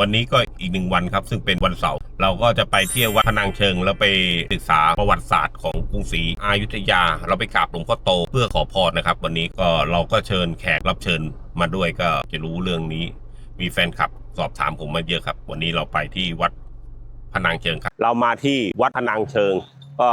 วันนี้ก็อีกหนึ่งวันครับ ซึ่งเป็นวันเสาร์เราก็จะไปเที่ยววัดพนังเชิง แล้วไปศึกษาประวัติศาสตร์ของกรุงศรีอยุธยา เราไปกราบหลวงพ่อโตเพื่อขอพรนะครับ วันนี้ก็เราก็เชิญแขกรับเชิญมาด้วยก็จะรู้เรื่องนี้ มีแฟนคลับสอบถามผมมาเยอะครับ วันนี้เราไปที่วัดพนังเชิงครับ เรามาที่วัดพนังเชิง ก็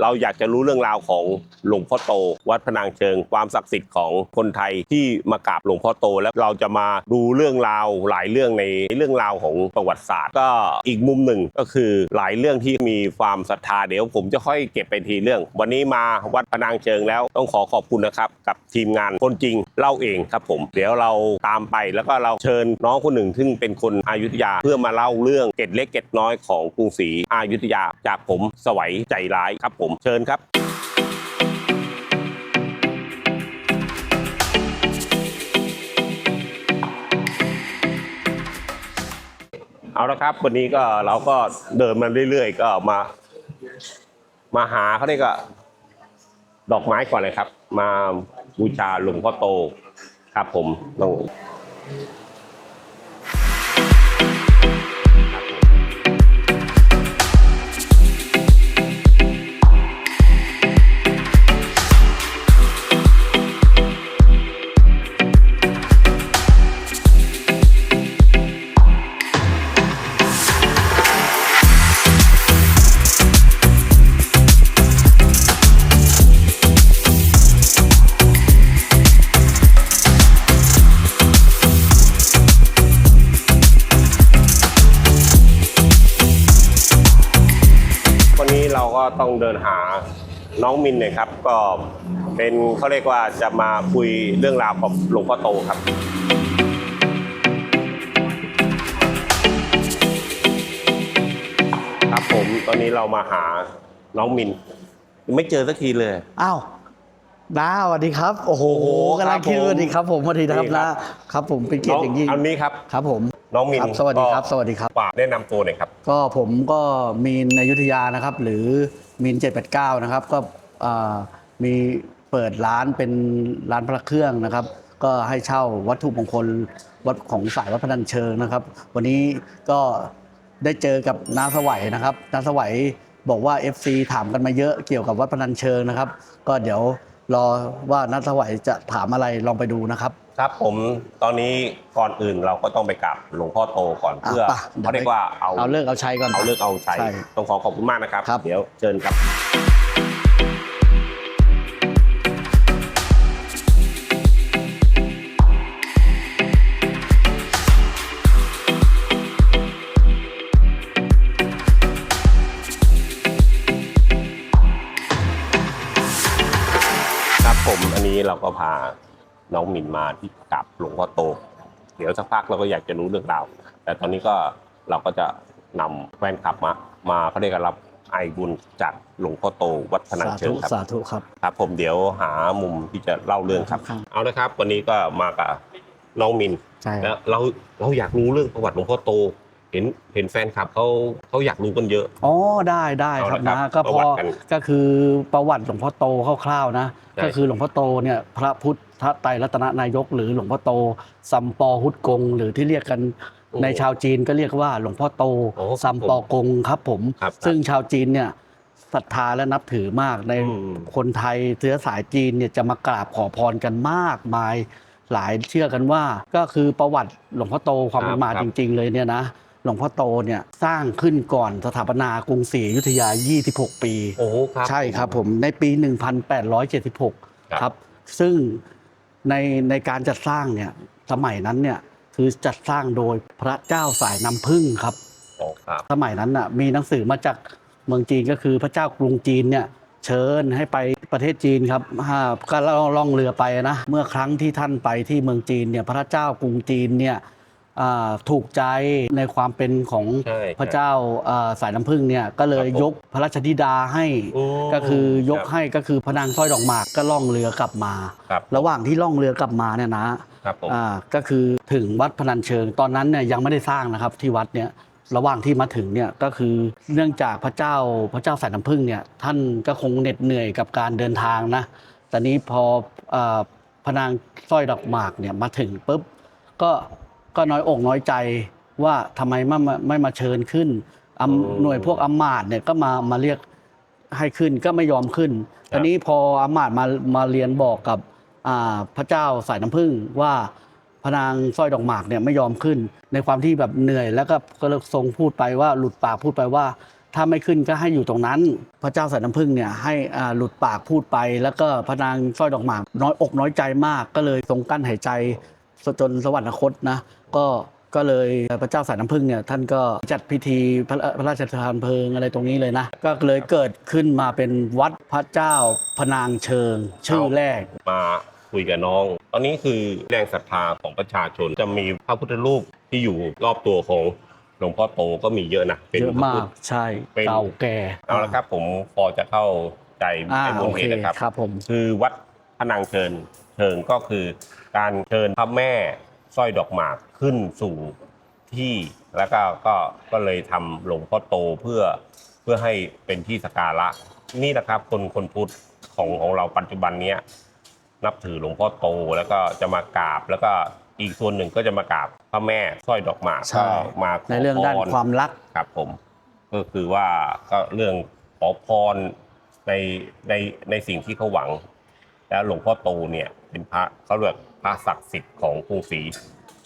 เราอยากจะรู้เรื่องราวของหลวงพ่อโต วัดพนังเชิง ความศักดิ์สิทธิ์ของคนไทยที่มากราบหลวงพ่อโต แล้วเราจะมาดูเรื่องราวหลายเรื่องในเรื่องราวของประวัติศาสตร์ ก็อีกมุมหนึ่งก็คือหลายเรื่องที่มีความศรัทธาเดี๋ยวผมจะค่อยเก็บไปทีเรื่อง วันนี้มาวัดพนังเชิงแล้วต้องขอขอบคุณนะครับ กับทีมงานคนจริงเล่าเองครับผม เดี๋ยวเราตามไปแล้วก็เราเชิญน้องคนหนึ่งซึ่งเป็นคนอยุธยาเพื่อมาเล่าเรื่องเกร็ดเล็กเกร็ดน้อยของกรุงศรีอยุธยา จากผมสวัยใจร้ายครับผมเชิญครับเอาละครับวันนี้ก็เราก็เดินมาเรื่อยๆ ก็มา มาหาเขาเรียกว่าดอกไม้ก่อนเลยครับ มาบูชาหลวงพ่อโตครับผมต้อง ต้องเดินหาน้องมินเนี่ยครับ ก็เป็นเขาเรียกว่าจะมาคุยเรื่องราวกับหลวงพ่อโตครับ ครับผมตอนนี้เรามาหาน้องมิน ไม่เจอสักทีเลย อ้าวน้าสวัสดีครับ โอ้โหโอ้โหกำลังคิดครับผมสวัสดีครับ ผมสวัสดีครับนี่ครันะบครับผมเป็นเกียรติอย่างยิ่งอันนี้ครับ ครับผมน้องมินครับสวัสดีครับ ก็สวัสดีครับ ฝากแนะนำตัวหน่อยครับ ก็ผมก็มีนอยุธยานะครับ หรือ มิน789 นะครับ ก็มีเปิดร้านเป็นร้านพระเครื่องนะครับ ก็ให้เช่าวัตถุมงคลวัดของสายวัดพนัญเชิงนะครับ วันนี้ก็ได้เจอกับน้าสวัยนะครับน้าสวัยบอกว่า FC ถามกันมาเยอะเกี่ยวกับวัดพนัญเชิงนะครับ ก็เดี๋ยว รอว่าน้าสวัยจะถามอะไรลองไปดูนะครับ ครับผมตอนนี้ก่อนอื่นเราก็ต้องไปกราบหลวงพ่อโตก่อนอะเพื่อไป เขาเรียกว่าเอาเอาเลิกเอาใช้ก่อน เอาเลิกเอาใช้ใช่ต้องขอขอบคุณมากนะครับ ครับ เดี๋ยวเชิญครับครับ ก็พาน้องมินมาที่กราบหลวงพ่อโต เดี๋ยวสักพักเราก็อยากจะรู้เรื่องราวแต่ตอนนี้ก็เราก็จะนำแฟนคลับมา มาเขาเรียกกันรับไอบุญจากหลวงพ่อโตวัดพนังสาเชิธุงครับ สาธุครับ ครับผมเดี๋ยวหามุมที่จะเล่าเรื่องครับ ครับ เอาละครับ วันนี้ก็มากับน้องมินใช่แล้วเราเราอยากรู้เรื่องประวัติหลวงพ่อโต เห็นเห็นแฟนคลับเขาเขาอยากรู้กันเยอะ อ๋อได้ได้ครับเอาละครับนะก็ประพวัอติกันก็คือประวัติหลวงพ่อโตคร่าวๆนะใช่ก็คือหลวงพ่อโตเนี่ยพระพุทธไตรรัตนนายก หรือหลวงพ่อโตซัมปอฮุดกง หรือที่เรียกกันในชาวจีนก็เรียกว่าหลวงพ่อโตโอ้ครับซัมปอกงครับผม ครับซึ่งชาวจีนเนี่ยศรัทธาและนับถือมากในอืม คนไทยเชื้อสายจีนเนี่ยจะมากราบขอพรกันมากมาย หลายเชื่อกันว่าก็คือประวัติหลวงพ่อโตความเป็นมาครับจริง ๆ เลยเนี่ยนะ หลวงพ่อโตเนี่ยสร้างขึ้นก่อนสถาปนากรุงศรีอยุธยา 26 ปี โอ้ครับ ใช่ครับผมในปี 1876 ครับครับซึ่งในในการจัดสร้างเนี่ยสมัยนั้นเนี่ยคือจัดสร้างโดยพระเจ้าสายน้ำพึ่งครับโอ้ครับ สมัยนั้นน่ะมีหนังสือมาจากเมืองจีนก็คือพระเจ้ากรุงจีนเนี่ยเชิญให้ไปประเทศจีนครับอ่าก็ล่องเรือไปนะ เมื่อครั้งที่ท่านไปที่เมืองจีนเนี่ยพระเจ้ากรุงจีนเนี่ยอ่า ถูกใจในความเป็นของใช่พระเจ้าอ่าสายน้ำพึ่งเนี่ยก็เลยครับผมยกพระราชธิดาให้อืมก็คือยกครับให้ก็คือพระนางสร้อยดอกหมากก็ล่องเรือกลับมา ครับ ระหว่างที่ล่องเรือกลับมาเนี่ยนะครับผม อ่าก็คือถึงวัดพนัญเชิง ตอนนั้นเนี่ยยังไม่ได้สร้างนะครับที่วัดเนี่ยระหว่างที่มาถึงเนี่ยก็คือเนื่องจากพระเจ้าพระเจ้าสายน้ำพึ่งเนี่ยท่านก็คงเหน็ดเหนื่อยกับการเดินทางนะแต่นี้พออ่าพระนางสร้อยดอกหมากเนี่ยมาถึงปุ๊บ ก็ ก็น้อยอกน้อยใจว่าทำไมไม่มาไม่มาเชิญขึ้นอำอืมหน่วยพวกอำมาตย์เนี่ยก็มามาเรียกให้ขึ้นก็ไม่ยอมขึ้นครับตอนนี้พออำมาตย์มามาเรียนบอกกับอ่าพระเจ้าสายน้ำผึ้งว่าพระนางสร้อยดอกหมากเนี่ยไม่ยอมขึ้น ในความที่แบบเหนื่อย แล้วก็ก็เลยทรงพูดไปว่าหลุดปากพูดไปว่า ถ้าไม่ขึ้นก็ให้อยู่ตรงนั้น พระเจ้าสายน้ำผึ้งเนี่ยให้อ่าหลุดปากพูดไป แล้วก็พระนางสร้อยดอกหมาก น้อยอกน้อยใจมากก็เลยทรงกั้นหายใจ จนสวรรคตนะก็ก็เลยพระเจ้าสายน้ำผึ้งเนี่ยท่านก็จัดพิธีพระพระราชทานเพลิงอะไรตรงนี้เลยนะ ก็เลยเกิดขึ้นมาเป็นวัดพระเจ้าพนางเชิง ชื่อแรกมาคุยกับน้อง ตอนนี้คือแรงศรัทธาของประชาชนจะมีพระพุทธรูปที่อยู่รอบตัวของหลวงพ่อโตก็มีเยอะนะป็นเยอะพรมาพุกทธใช่เป็นเก่าแก่เอาละครับผมพอจะเข้าใจอ่าในมูโอลเหเคตุนะครับครับผมคือวัดพนังเชิญ เชิงก็คือการเชิญพระแม่สร้อยดอกหมากขึ้นสู่ที่แล้วก็ก็ก็เลยทำหลวงพ่อโตเพื่อเพื่อให้เป็นที่สักการะ นี่แหละครับคนคนพุทธของของเราปัจจุบันเนี้ยนับถือหลวงพ่อโตแล้วก็จะมากราบ แล้วก็อีกส่วนหนึ่งก็จะมากราบพระแม่สร้อยดอกหมากใช่ ก็มาขในเรื่องด้านพ ความรัก ครับผมก็คือว่าก็เรื่องขอพรในในในสิ่งที่เขาหวัง แล้วหลวงพ่อโตเนี่ย เป็นพระเขาเรียกพระศักดิ์สิทธิ์ของกรุงศรี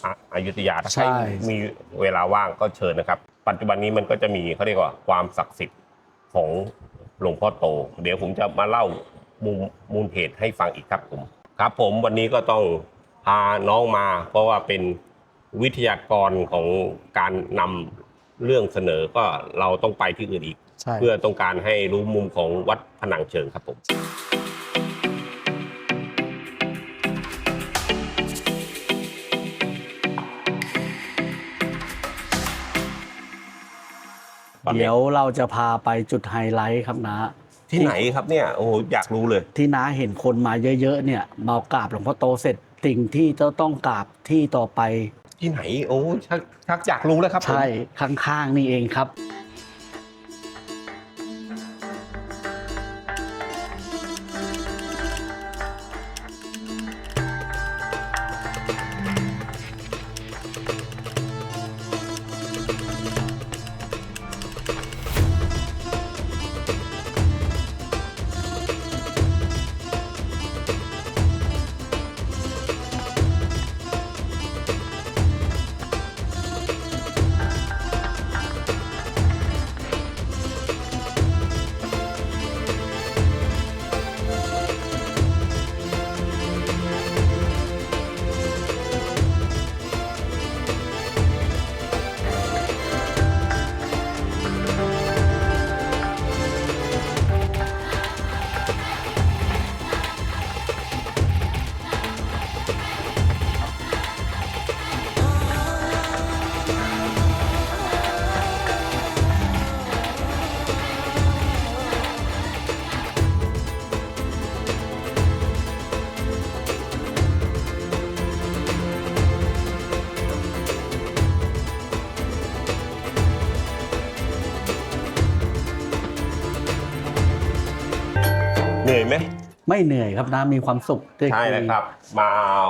ออยุธยาถ้าใครใช่มีเวลาว่างก็เชิญนะครับ ปัจจุบันนี้มันก็จะมีเขาเรียกว่าความศักดิ์สิทธิ์ของหลวงพ่อโต เดี๋ยวผมจะมาเล่ามูลมูลเหตุให้ฟังอีกครับผมครับ ผมวันนี้ก็ต้องพาน้องมา เพราะว่าเป็นวิทยากรของการนำเรื่องเสนอก็เราต้องไปที่อื่นอีก ใช่ เพื่อต้องการให้รู้มุมของวัดผนังเชิงครับผม เดี๋ยวเราจะพาไปจุดไฮไลท์ครับนะ ที่ไหนครับเนี่ยโอ้โหอยากรู้เลย ที่น้าเห็นคนมาเยอะๆเนี่ยมากราบหลวงพ่อโตเสร็จสิ่งที่จะต้องกราบที่ต่อไป ที่ไหน โอ้ชักชักอยากรู้แล้วครับผม ใช่ข้างๆนี่เองครับ ไม่เหนื่อยครับนะมีความสุขได้ใช่คุยนะครับ มา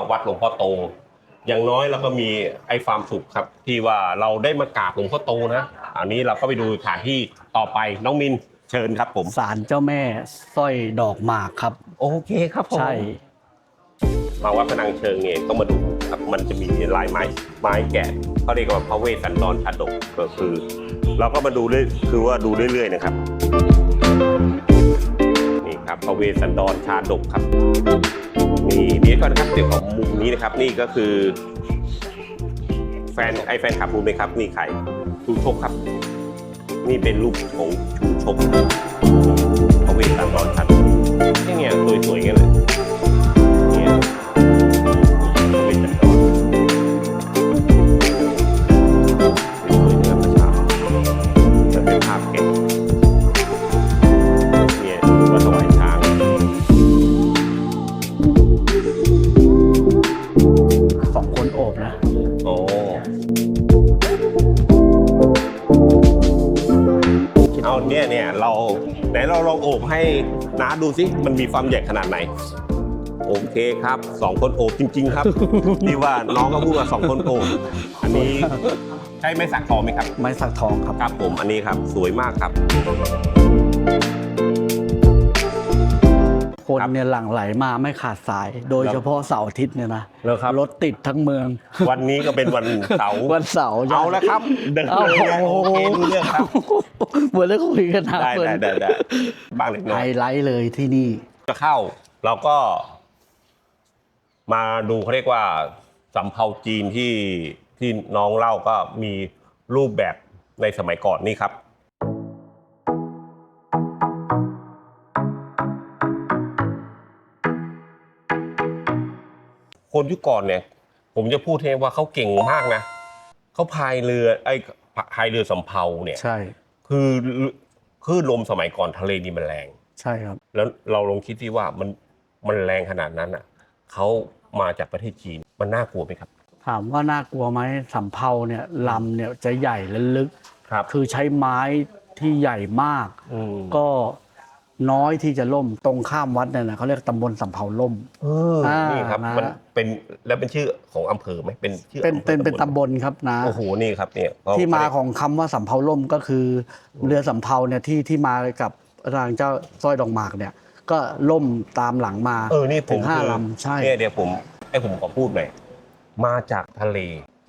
วัดหลวงพ่อโต อย่างน้อยเราก็มีไอ้ความสุขครับ ที่ว่าเราได้มากราบหลวงพ่อโตนะ อันนี้เราก็ไปดูสถานที่ต่อไปน้องมินเชิญครับผมศาลเจ้าแม่สร้อยดอกหมากครับ โอเคครับผมใช่มาวัดพนังเชิงเนี่ยต้องมาดูครับมันจะมีลายไม้ไม้แกะเขาเรียกว่าพระเวสสันดรชาดกก็คือ เราก็มาดูเรื่อยคือว่าดูเรื่อยๆนะครับนี่ ครับพระเวสสันดรชาดกครับนี่เดี๋ยวก่อนนะครับเดี๋ยวของมุมนี้นะครับ นี่ก็คือ แฟนไอแฟนคลับรู้ไหมครับ นี่ใครชูชกครับ นี่เป็นรูปของชูชกพระเวสสันดรชาดกนี่เนี่ยสวยๆกันเลยเนี่ย ดูสิมันมีความใหญ่ขนาดไหน โอ้เคครับสองคนโอบจริง ๆ ครับ ที่ว่าน้องก็พูดว่าสองคนโอบอันนี้ใช่ไม้สักทองไหมครับ ไม้สักทองครับ ครับผมอันนี้ครับสวยมากครับ คนครับเนี่ยหลั่งไหลมาไม่ขาดสาย โดยเฉพาะเสาร์อาทิตย์เนี่ยนะแล้วครับรถติดทั้งเมือง วันนี้ก็เป็นวันเสาร์วันเสาร์เอาแล้วครับ เดินเอาเลยนะโอเครู้เรื่องครับ เหมือนได้คุยกันนะได้เพื่อนได้ได้ได้บ้างเล็กน้ไฮอยไลท์เลยที่นี่ จะเข้า เราก็ มาดูเขาเรียกว่าสำเภาจีนที่ที่น้องเล่าก็มีรูปแบบในสมัยก่อนนี่ครับ คนยุคก่อนเนี่ย ผมจะพูดให้ว่าเขาเก่งมากนะเขาพายเรือไอ้พายเรือสำเภาเนี่ยใช่ คือคลื่นลมสมัยก่อนทะเลนี่มันแรง ใช่ครับ แล้วเราลองคิดที่ว่ามันมันแรงขนาดนั้นอะเขามาจากประเทศจีนมันน่ากลัวไหมครับ ถามว่าน่ากลัวไหมสำเภาเนี่ยลำเนี่ยจะใหญ่และลึกครับ คือใช้ไม้ที่ใหญ่มากอืมก็ น้อยที่จะล่มตรงข้ามวัดเนี่ยนะเขาเรียกตำบลสำเภาล่มเอออ่านี่ครับนะมันเป็นแล้วเป็นชื่อของอำเภอไหมเป็นชื่อเป็นอำภอเป็นเป็นลตำบลครับนะ โอ้โหนี่ครับเนี่ยเขที่มาของคำว่าสำเภาล่มก็คือ เรือสำเภาเนี่ยที่ที่มากับทางเจ้าสร้อยดอกหมากเนี่ย ก็ล่มตามหลังมาเออนี่ผถึมงห้าคือลำใช่ เนี่ยเดี๋ยวผมให้ผมขอพูดหน่อยมาจากทะเล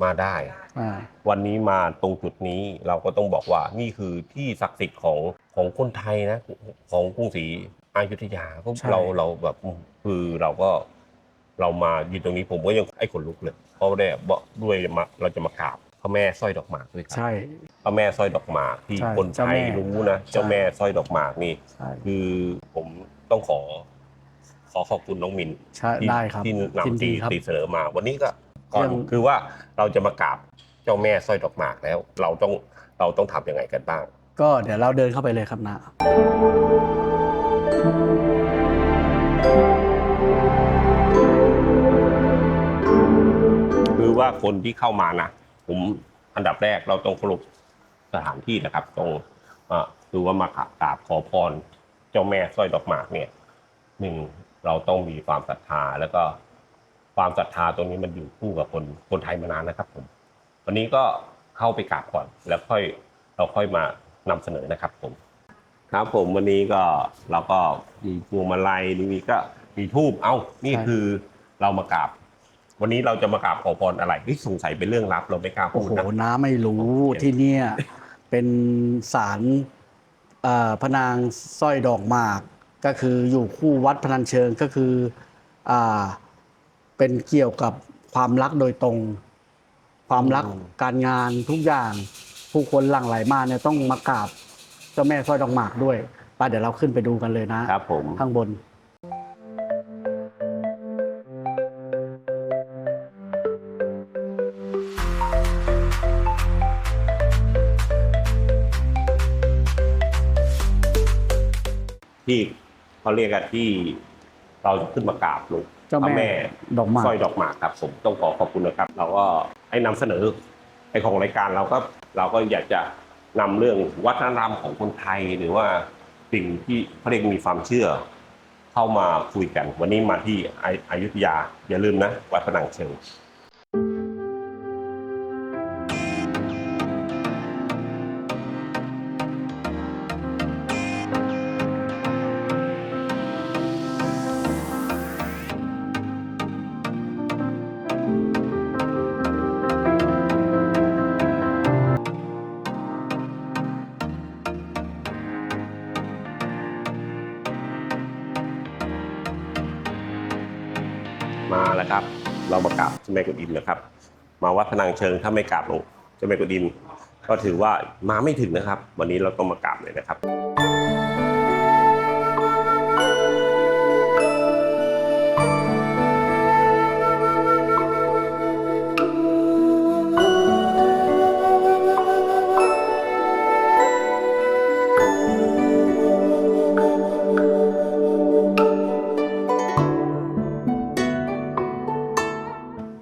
มาได้ อ่า วันนี้มาตรงจุดนี้เราก็ต้องบอกว่านี่คือที่ศักดิ์สิทธิ์ของของคนไทยนะของกรุงศรีอยุธยาก็ใช่ เราเราแบบคือเราก็เรามายืนตรงนี้ผมก็ยังไอ้ขนลุกเลย เพราะได้บอกด้วยมาเราจะมากราบพระแม่สร้อยดอกหมากด้วยครัใช่ พระแม่สร้อยดอกหมากที่ใช่คนไทเจ้ายแม่ รู้นะใช่เจ้าแม่สร้อยดอกหมากนี่ ใช่คือผมต้องขอขอขอบคุณน้องมิน ใช่ที่ได้ครับที่ยินนำดีตีครับ ตีเสนอมา วันนี้ก็ ก่อนเรื่องคือว่าเราจะมากราบเจ้าแม่สร้อยดอกหมากแล้ว เราต้องเราต้องทำยังไงกันบ้าง ก็เดี๋ยวเราเดินเข้าไปเลยครับนะ คือว่าคนที่เข้ามานะผมอันดับแรกเราต้องเคารพสถานที่นะครับตรงอ่าคือว่ามากราบขอพร เจ้าแม่สร้อยดอกหมากเนี่ยหนึ่งเราต้องมีความศรัทธาแล้วก็ ความศรัทธาตรงนี้มันอยู่คู่กับคนคนไทยมานานนะครับผมวันนี้ก็เข้าไปกราบก่อน แล้วค่อยเราค่อยมานำเสนอนะครับผม ครับผมวันนี้ก็เราก็มีพวงมาลัยนี่ก็มีทูบเอ้านี่ใช่คือเรามากราบวันนี้เราจะมากราบขอพรอะไรที่สงสัยเป็นเรื่องลับเราไม่กล้าโอ้พูดโหนะน้าไม่รู้โอเคที่เนี่ยเป็นศาลเอ่อพระนางสร้อยดอกหมาก ก็คืออยู่คู่วัดพนัญเชิงก็คืออ่า เป็นเกี่ยวกับความรักโดยตรง ความรักการงานทุกอย่าง ผู้คนหลั่งไหลมาเนี่ยต้องมากราบเจ้าแม่สร้อยดอกหมากด้วยไปเดี๋ยวเราขึ้นไปดูกันเลยนะ ครับผม ข้างบนที่เขาเรียกกันที่ เราจะขึ้นมากราบหลวงเจ้าพระแม่แม่ดอกหมากสร้อยดอกหมากครับผมต้องขอขอบคุณนะครับ เราก็ให้นำเสนอไอของรายการเราก็เราก็อยากจะนำเรื่องวัฒนธรรมของคนไทยหรือว่าสิ่งที่เขาเรียกมีความเชื่อ เข้ามาคุยกัน วันนี้มาที่ออยุธยาอย่าลืมนะวัดพนังเชิง เรามากราบเจ้าแม่กุฎอินนะครับ มาวัดพนังเชิงถ้าไม่กราบหลวงเจ้าแม่กุฎอิน ก็ถือว่ามาไม่ถึงนะครับ วันนี้เราต้องมากราบเลยนะครับ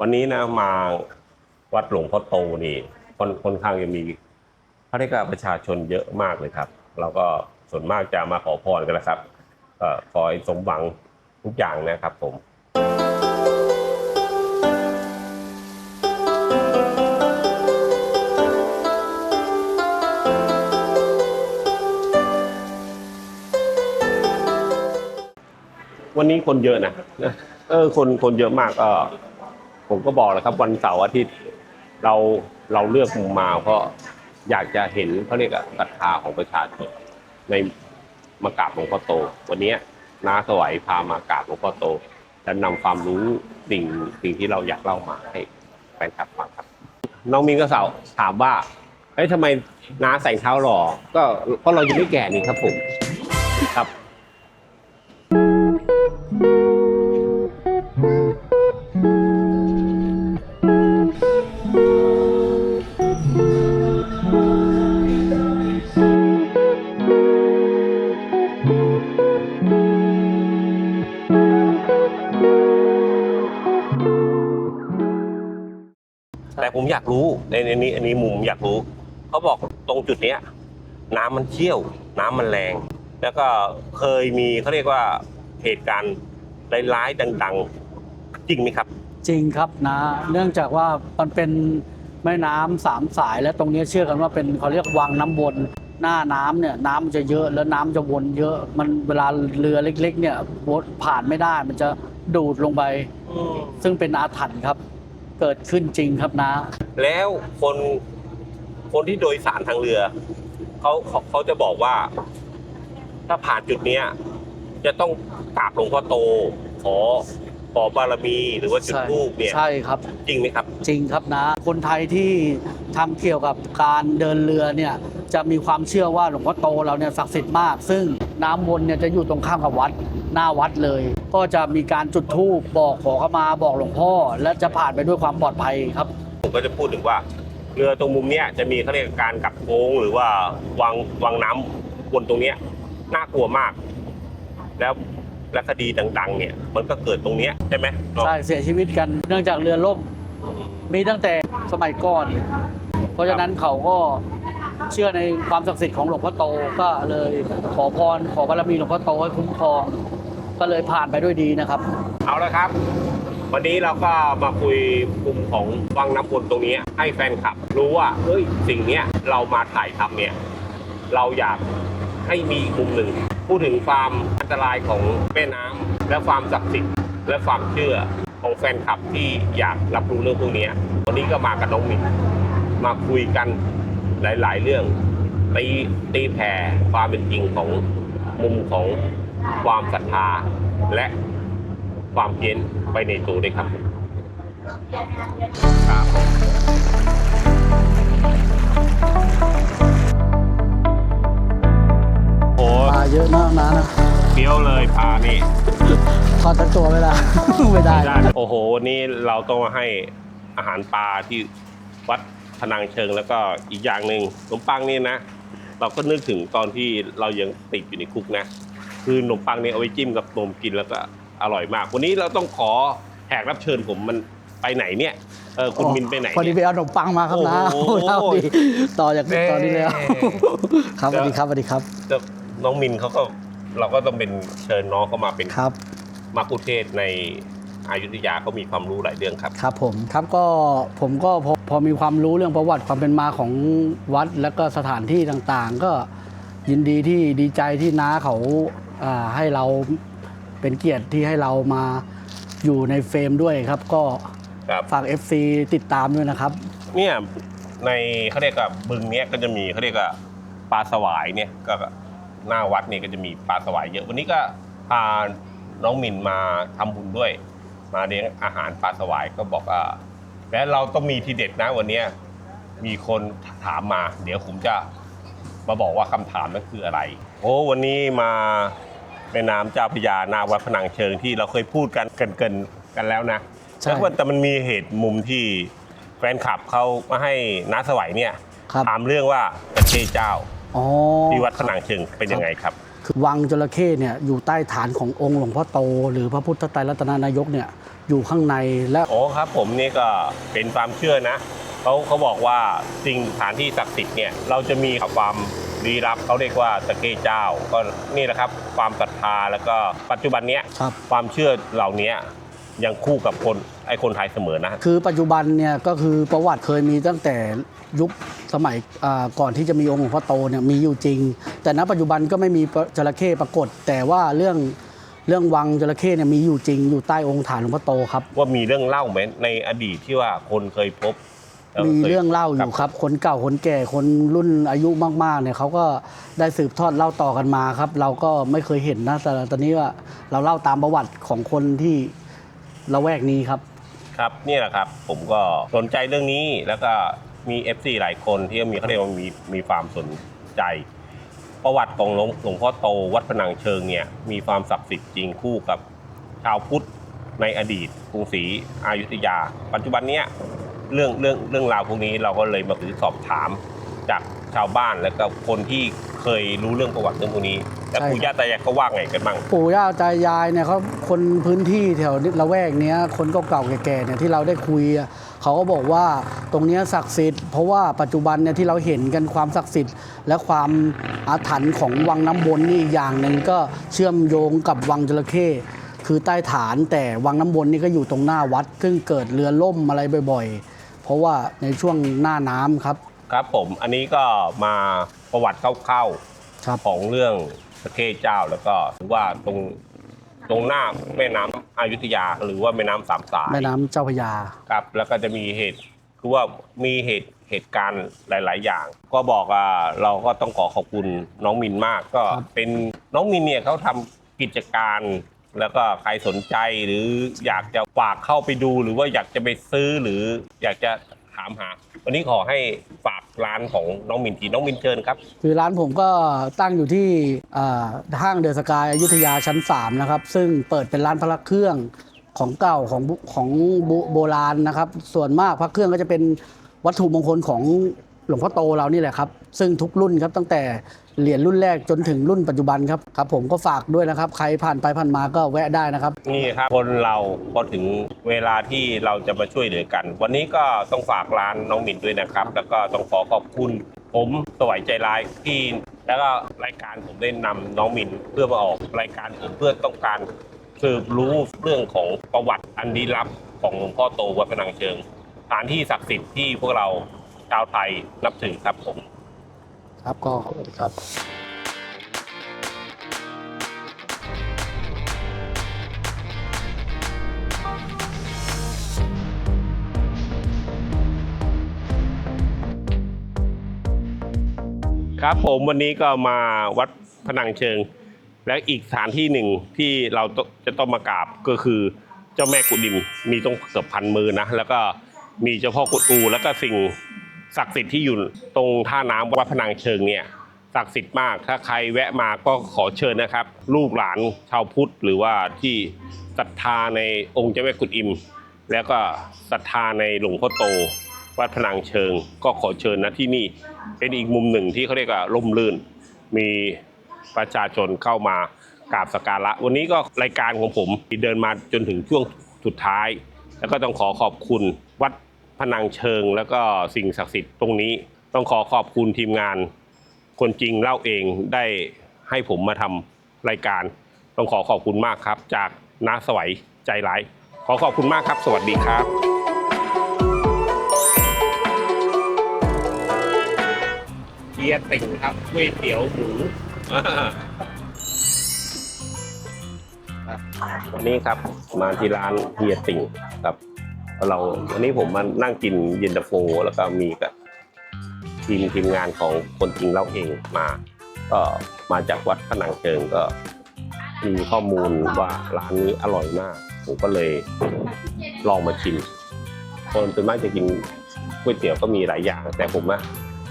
วันนี้นะมาวัดหลวงพ่อโตนี่ค่อนคนข้างจะมีพระเรียกว่าประชาชนเยอะมากเลยครับ เราก็ส่วนมากจะมาขอพรกันนะครับก็ขอสมหวังทุกอย่างนะครับผมวันนี้คนเยอะนะ เออ คน คนเยอะมากก็ ผมก็บอกแล้วครับวันเสาร์อาทิตย์เราเราเลือกมุมมาเพราะอยากจะเห็นเขาเรียกศรัทธาของประชาชนในมากราบหลวงพ่อโต วันนี้น้าสวัยพามากราบหลวงพ่อโต และนำความรู้สิ่งสิ่งที่เราอยากเล่ามาให้แฟนคลับฟังครับ น้องมินก็สาวถามว่าเฮ้ยทำไมน้าใส่เท้าหล่อก็เพราะเรายังไม่แก่นี่ครับผมครับ รู้ในในนี้อันนี้มุมอยากรู้เขาบอกตรงจุดเนี้ย น้ำมันเชี่ยว น้ำมันแรง แล้วก็เคยมีเขาเรียกว่าเหตุการณ์ร้ายๆดัง ๆ จริงไหมครับ จริงครับนะ เนื่องจากว่ามันเป็นแม่น้ำสามสาย และตรงนี้เชื่อกันว่าเป็นเขาเรียกวังน้ำวนหน้าน้ำเนี่ยน้ำมันจะเยอะแล้วน้ำจะวนเยอะ มันเวลาเรือเล็ก ๆ เนี่ยวนผ่านไม่ได้มันจะดูดลงไป ซึ่งเป็นอาถรรพ์ครับ เกิดขึ้นจริงครับนะแล้วคนคนที่โดยสารทางเรือเขาเขาเขาจะบอกว่า ถ้าผ่านจุดเนี้ย จะต้องกราบหลวงพ่อโต ขอขอบารมีหรือว่าจุดใช่ธูปเนี่ย ใช่ครับ จริงไหมครับ จริงครับนะ คนไทยที่ทำเกี่ยวกับการเดินเรือเนี่ยจะมีความเชื่อว่าหลวงพ่อโตเราเนี่ยศักดิ์สิทธิ์มาก ซึ่งน้ำวนเนี่ยจะอยู่ตรงข้ามกับวัดหน้าวัดเลย ก็จะมีการจุดธูปบอกขอเข้ามาบอกหลวงพ่อ และจะผ่านไปด้วยความปลอดภัยครับผมก็จะพูดถึงว่าเรือตรงมุมเนี้ยจะมีเขาเรียกการกลับโค้งหรือว่าวังวังน้ำบนตรงเนี้ยน่ากลัวมาก แล้วและคดีดังๆ เนี่ย มันก็เกิดตรงเนี้ยใช่ไหมเนาะใช่เสียชีวิตกันเนื่องจากเรือล่ม มีตั้งแต่สมัยก่อน เพราะฉะนั้นเขาก็เชื่อในความศักดิ์สิทธิ์ของหลวงพ่อโตก็เลยขอพรขอบารมีหลวงพ่อโตให้คุ้มครอง ก็เลยผ่านไปด้วยดีนะครับ เอาละครับ วันนี้เราก็มาคุยกลุ่มของวังน้ำวนตรงนี้ ให้แฟนคลับ รู้ว่าเฮ้ยสิ่งเนี้ยเรามาถ่ายทำเนี่ย เราอยากให้มีมุมหนึ่ง พูดถึงความอันตรายของแม่น้ำและความศักดิ์สิทธิ์และความเชื่อ ของแฟนคลับที่อยากรับรู้เรื่องพวกเนี้ยวันนี้ก็มากับน้องมินมาคุยกันหลาย ๆ เรื่องตีตีแผ่ความเป็นจริงของมุมของความศรัทธาและความเย็นไปในตัวด้วยครับครับโอ้ปลาเยอะมากนะนะเฟี้ยวเลยพานี่ ทอดทั้งตัวไม่ได้ ไม่ได้ ได้โอ้โหวันนี้เราต้องมาให้อาหารปลาที่วัดพนังเชิงแล้วก็อีกอย่างหนึ่งขนมปังนี่นะ เราก็นึกถึงตอนที่เรายังติดอยู่ในคุกนะ คือขนมปังเนี่ยเอาไว้จิ้มกับนมกินแล้วก็อร่อยมาก วันนี้เราต้องขอแขกรับเชิญผมมันไปไหนเนี่ยเออคุณมินไปไหนพอดีเนี่ย ไปเอาขนมปังมาครับนะโอ้โหเท่าดีต่อจากแม่ ตอนนี้แล้ว ครับสวัสดีครับสวัสดีครับ แต่น้องมินเขาก็เราก็ต้องเป็นเชิญน้องเขามาเป็นครับ มาคุเทศก์ในอายุทยาเขามีความรู้หลายเรื่องครับ ครับผมครับก็ผมก็พอพอมีความรู้เรื่องประวัติความเป็นมาของวัด และก็สถานที่ต่างๆ ก็ยินดีที่ดีใจที่น้าเขาอ่าให้เราเป็นเกียรติที่ให้เรามาอยู่ในเฟรมด้วยครับ ก็ครับ ฝาก FC ติดตามด้วยนะครับ เนี่ยในเขาเรียกว่าบึงเนี้ยก็จะมีเขาเรียกว่าปลาสวายเนี่ยก็หน้าวัดเนี่ยก็จะมีปลาสวายเยอะวันนี้ก็พา น้องมินมาทำบุญด้วย มาเลี้ยงอาหารปลาสวายก็บอกว่าแล้วเราต้องมีทีเด็ดนะวันนี้มีคนถามมา เดี๋ยวผมจะมาบอกว่าคำถามนั้นคืออะไร โอ้วันนี้มาแม่น้ำเจ้าพระยานาวัดพนังเชิงที่เราเคยพูดกันเกินเกินๆกันแล้วนะใช่แล้วแต่มันมีเหตุมุมที่แฟนคลับเขามาให้น้าสวัยเนี่ยถามเรื่องว่าตะเข้เจ้าที่วัดพนังเชิงเป็นยังไงครับ คือวังจระเข้เนี่ยอยู่ใต้ฐานขององค์หลวงพ่อโต หรือพระพุทธไตรรัตนานายกเนี่ยอยู่ข้างในและโอ้ครับผมนี่ก็เป็นความเชื่อนะเขาเขาบอกว่าสิ่งสถานที่ศักดิ์สิทธิ์เนี่ยเราจะมีความลี้ลับเขาเรียกว่าตะเก้เจ้าก็นี่แหละครับ ความศรัทธาแล้วก็ปัจจุบันเนี้ยครับความเชื่อเหล่านี้ยังคู่กับคนไอ้คนไทยเสมอนะ คือปัจจุบันเนี่ยก็คือประวัติเคยมีตั้งแต่ ยุคสมัยอ่าก่อนที่จะมีองค์หลวงพ่อโตเนี่ยมีอยู่จริง แต่ณปัจจุบันก็ไม่มีจระเข้ปรากฏ แต่ว่าเรื่องเรื่องวังจระเข้เนี่ยมีอยู่จริง อยู่ใต้องค์ฐานหลวงพ่อโตครับ ว่ามีเรื่องเล่าไหมในอดีตที่ว่าคนเคยพบแล้วมีคยเรื่องเล่าอยู่ครับ คนเก่าคนแก่คนรุ่นอายุมากๆเนี่ยเขาก็ได้สืบทอดเล่าต่อกันมาครับ เราก็ไม่เคยเห็นนะแต่ตอนนี้ว่าเราเล่าตามประวัติของคนที่ละแวกนี้ครับ ครับนี่แหละครับ ผมก็สนใจเรื่องนี้แล้วก็ มี FC หลายคนที่มีเขาเรียกว่ามีมีความสนใจ ประวัติของหลวงหลวงพ่อโตวัดพนังเชิงเนี่ยมีความศักดิ์สิทธิ์จริงคู่กับชาวพุทธในอดีตกรุงศรีอยุธยา ปัจจุบันเนี้ยเรื่องเรื่องเรื่องราวพวกนี้เราก็เลยมาคือสอบถามจาก ชาวบ้านแล้วก็คนที่เคยรู้เรื่องประวัติเรื่องพวกนี้แล้วใช่ปู่ย่าตายายเขาว่าไงกันบ้างปู่ย่าตายายเนี่ยเขาคนพื้นที่แถวละแวกเนี้ยคนเก่าๆแก่ๆเนี่ยที่เราได้คุยอะเขาก็บอกว่าตรงเนี้ยศักดิ์สิทธิ์เพราะว่าปัจจุบันเนี่ยที่เราเห็นกันความศักดิ์สิทธิ์ และความอาถรรพ์ของวังน้ำวนนี่อีกอย่างหนึ่งก็เชื่อมโยงกับวังจระเข้คือใต้ฐานแต่วังน้ำวนนี่ก็อยู่ตรงหน้าวัด ซึ่งเกิดเรือล่มอะไรบ่อย ๆ เพราะว่าในช่วงหน้าน้ำครับ ครับผมอันนี้ก็มาประวัติคร่าวๆครับของเรื่องประเทศเจ้าแล้วก็ถือว่าตรงตรงหน้าแม่น้ำอยุธยาหรือว่าแม่น้ำสามสาย แม่น้ำเจ้าพระยา ครับแล้วก็จะมีเหตุคือว่ามีเหตุเหตุการณ์หลาย ๆ อย่าง ก็บอกว่าเราก็ต้องขอขอบคุณน้องมินมากก็ครับ เป็นน้องมินเนี่ยเขาทำกิจการ แล้วก็ใครสนใจหรืออยากจะฝากเข้าไปดูหรือว่าอยากจะไปซื้อหรืออยากจะถามหา วันนี้ขอให้ฝาก ร้านของน้องมินทีน้องมินเชิญครับ คือร้านผมก็ตั้งอยู่ที่อ่าห้างเดอะสกายอยุธยาชั้น 3 นะครับ ซึ่งเปิดเป็นร้านพระเครื่องของเก่าของบุของโบโบราณนะครับ ส่วนมากพระเครื่องก็จะเป็นวัตถุมงคลของ หลวงพ่อโตเรานี่แหละครับ ซึ่งทุกรุ่นครับตั้งแต่เหรียญรุ่นแรกจนถึงรุ่นปัจจุบันครับครับ ผมก็ฝากด้วยนะครับ ใครผ่านไปผ่านมาก็แวะได้นะครับ นี่ครับคนเราพอถึงเวลาที่เราจะมาช่วยเหลือกัน วันนี้ก็ต้องฝากร้านน้องมินด้วยนะครับ แล้วก็ต้องขอขอบคุณ ผมสวัยใจร้ายที่แล้วก็รายการผมได้นำน้องมินเพื่อมาออกรายการผมเพื่อต้องการสืบรู้เรื่องของประวัติอันลี้ลับของหลวงพ่อโตวัดพนังเชิงสถานที่ศักดิ์สิทธิ์ที่พวกเรา ชาวไทยนับถือครับผม ครับก็ขอบคุณครับครับผมวันนี้ก็มาวัดพนังเชิง และอีกสถานที่หนึ่งที่เราต้องจะต้องมากราบก็คือเจ้าแม่กุดิมมีต้องเกือบพันมือนะ แล้วก็มีเจ้าพ่อกุดอูแล้วก็สิ่ง ศักดิ์สิทธิ์ที่อยู่ตรงท่าน้ำวัดพนังเชิงเนี่ยศักดิ์สิทธิ์มาก ถ้าใครแวะมาก็ขอเชิญนะครับ ลูกหลานชาวพุทธหรือว่าที่ศรัทธาในองค์เจ้าแม่กุดอิม แล้วก็ศรัทธาในหลวงพ่อโต วัดพนังเชิง ก็ขอเชิญนะที่นี่เป็นอีกมุมหนึ่งที่เขาเรียกว่าร่มรื่น มีประชาชนเข้ามากราบสักการะ วันนี้ก็รายการของผมเดินมาจนถึงช่วงสุดท้าย แล้วก็ต้องขอขอบคุณวัด พนังเชิงแล้วก็สิ่งศักดิ์สิทธิ์ตรงนี้ ต้องขอขอบคุณทีมงาน คนจริงเล่าเองได้ให้ผมมาทำรายการ ต้องขอขอบคุณมากครับ จากน้าสวัยใจร้าย ขอขอบคุณมากครับ สวัสดีครับเฮียติ่งครับก๋วยเตี๋ยวหมูวันนี้ครับมาที่ร้านเฮียติ่งครับ เราวันนี้ผมมานั่งกินเย็นตาโฟแล้วก็มีกับทีมทีมงานของคนจริงเล่าเองมา ก็มาจากวัดผนังเชิงก็ มีข้อมูลว่าร้านนี้อร่อยมาก ผมก็เลยลองมาชิม คนส่วนมากจะกินก๋วยเตี๋ยวก็มีหลายอย่าง แต่ผมอะ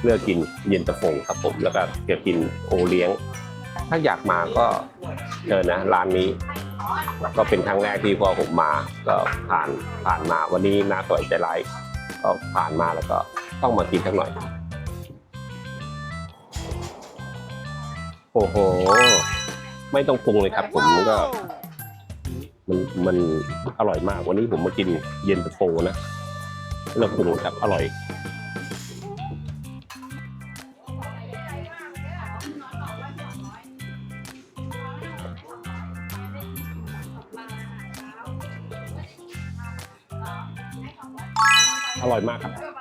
เลือกกินเย็นตาโฟครับผมแล้วก็เกี่ยวกินโอเลี้ยง ถ้าอยากมาก็เชิญนะร้านนี้ ก็เป็นครั้งแรกที่พอผมมาก็ผ่านผ่านมาวันนี้นาสวยใจร้ายก็ผ่านมาแล้วก็ต้องมากินสักหน่อย โอ้โห ไม่ต้องปรุงเลยครับผมก็ มันมันอร่อยมากวันนี้ผมมากินเย็นตาโฟนะไม่ต้องปรุงครับอร่อย ร่อยมากครับ